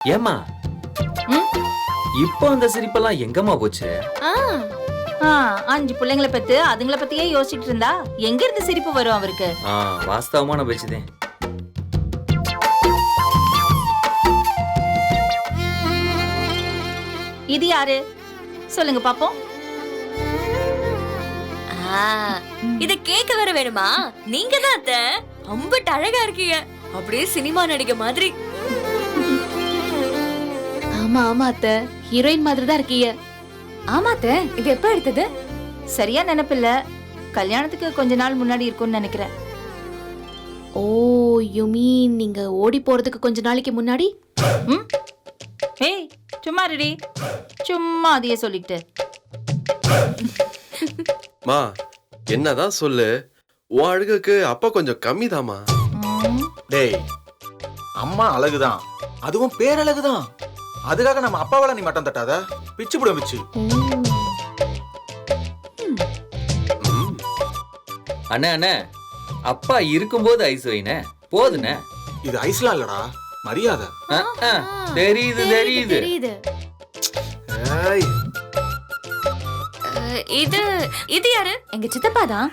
ஏமா? இப்போ அந்த சிரிப்பெல்லாம் எங்கம்மா போச்சு? ஆ ஆ, அஞ்சு பிள்ளைங்களை பத்து அதுங்கள பத்தியே யோசிச்சுட்டு இருந்தா எங்க இருந்து சிரிப்பு வரும் அவருக்கு? ஆ வாஸ்தவமான பேச்சுதேன் இது யாரு? சொல்லுங்க பாப்போம். ஆ, இத கேட்க வர வேணுமா? நீங்க தான் அத்த. அம்பட்டு அழகா இருக்கீங்க. அப்படியே சினிமா நடிகை மாதிரி. ஆமா ஆமா அத்த. ஹீரோயின் மாதிரி தான் இருக்கீங்க ஆமா அத்தை. இது எப்ப எடுத்தது? சரியா நினைப்பில்ல. கல்யாணத்துக்கு கொஞ்ச நாள் முன்னாடி இருக்கும்னு நினைக்கிறேன். ஓ யூ மீன் நீங்க ஓடி போறதுக்கு கொஞ்ச நாளைக்கு முன்னாடி? ம்? ஏய் சும்மா ரெடி சும்மா அதையே சொல்லிட்டு மா என்னதான் சொல்லு. உன் அழுகுக்கு அப்பா கொஞ்சம் கம்மிதாம்மா. ம், டேய் அம்மா அழகுதான். அதுவும் பேரழகுதான். அதுக்காக நம்ம அப்பாவால நீ மட்டம் தட்டாத? பிச்சு புட பிச்சு. அண்ணே அண்ணே. அப்பா இருக்கும்போது ஐஸ் வைனே. போதுண்ணே. இது ஐஸ்லாம் இல்லடா. மரியாதை. தெரியுது தெரியுது தெரியுது. ஏய். இது இது யாரு? எங்க சித்தப்பா தான்?